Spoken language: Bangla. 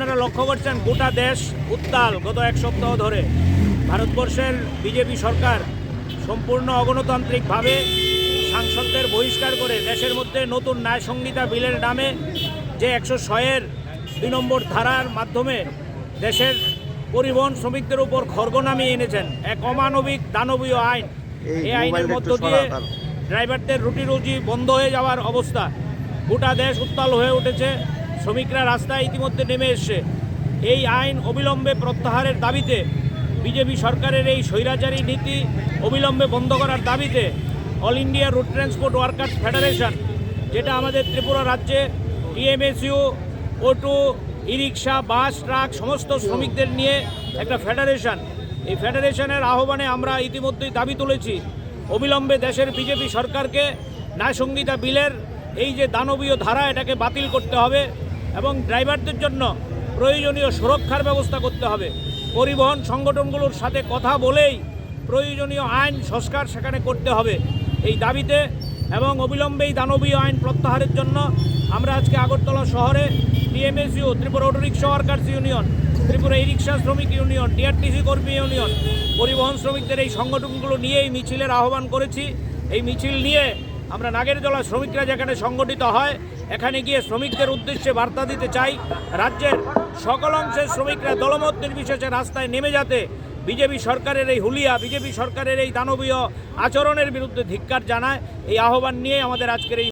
আপনারা লক্ষ্য করছেন গোটা দেশ উত্তাল গত এক সপ্তাহ ধরে। ভারতবর্ষের বিজেপি সরকার সম্পূর্ণ অগণতান্ত্রিকভাবে সাংসদদের বহিষ্কার করে দেশের মধ্যে নতুন ন্যায় সংহিতা বিলের নামে যে একশো ছয়ের দুই নম্বর ধারার মাধ্যমে দেশের পরিবহন শ্রমিকদের উপর খর্গ নামিয়ে এনেছেন এক অমানবিক দানবীয় আইন। এই আইনের মধ্য দিয়ে ড্রাইভারদের রুটি রুজি বন্ধ হয়ে যাওয়ার অবস্থা। গোটা দেশ উত্তাল হয়ে উঠেছে। শ্রমিকরা রাস্তায় ইতিমধ্যে নেমে এসছে। এই আইন অবিলম্বে প্রত্যাহারের দাবিতে বিজেপি সরকারের এই স্বৈরাচারী নীতি অবিলম্বে বন্ধ করার দাবিতে all India route transport workers federation, যেটা আমাদের ত্রিপুরা রাজ্যে টিএমএসইউ অটো ই রিক্সা বাস, ট্রাক, সমস্ত শ্রমিকদের নিয়ে একটা ফেডারেশন। এই ফেডারেশনের আহ্বানে আমরা ইতিমধ্যেই দাবি তুলেছি, অবিলম্বে দেশের বিজেপি সরকারকে ন্যায় সংহিতা বিলের এই যে দানবীয় ধারা, এটাকে বাতিল করতে হবে। এবং ড্রাইভারদের জন্য প্রয়োজনীয় সুরক্ষার ব্যবস্থা করতে হবে। পরিবহন সংগঠনগুলোর সাথে কথা বলেই প্রয়োজনীয় আইন সংস্কার সেখানে করতে হবে। এই দাবিতে এবং অবিলম্বেই দানবীয় আইন প্রত্যাহারের জন্য আমরা আজকে আগরতলা শহরে TMSU, Tripura auto rickshaw workers union, Tripura E rickshaw শ্রমিক ইউনিয়ন টিআরটিসি কর্মী ইউনিয়ন, পরিবহন শ্রমিকদের এই সংগঠনগুলো নিয়ে এই মিছিলের আহ্বান করেছি। এই মিছিল নিয়ে আমরা নাগেরজলা শ্রমিকরা যেখানে সংগঠিত হয় এখানে গিয়ে শ্রমিকদের উদ্দেশ্যে বার্তা দিতে চাই। রাজ্যের সকল অংশের শ্রমিকরা দলমত নির্বিশেষে রাস্তায় নেমে যাতে বিজেপি সরকারের এই হুলিয়া, বিজেপি সরকারের এই দানবীয় আচরণের বিরুদ্ধে ধিক্কার জানায়, এই আহ্বান নিয়ে আমাদের আজকের এই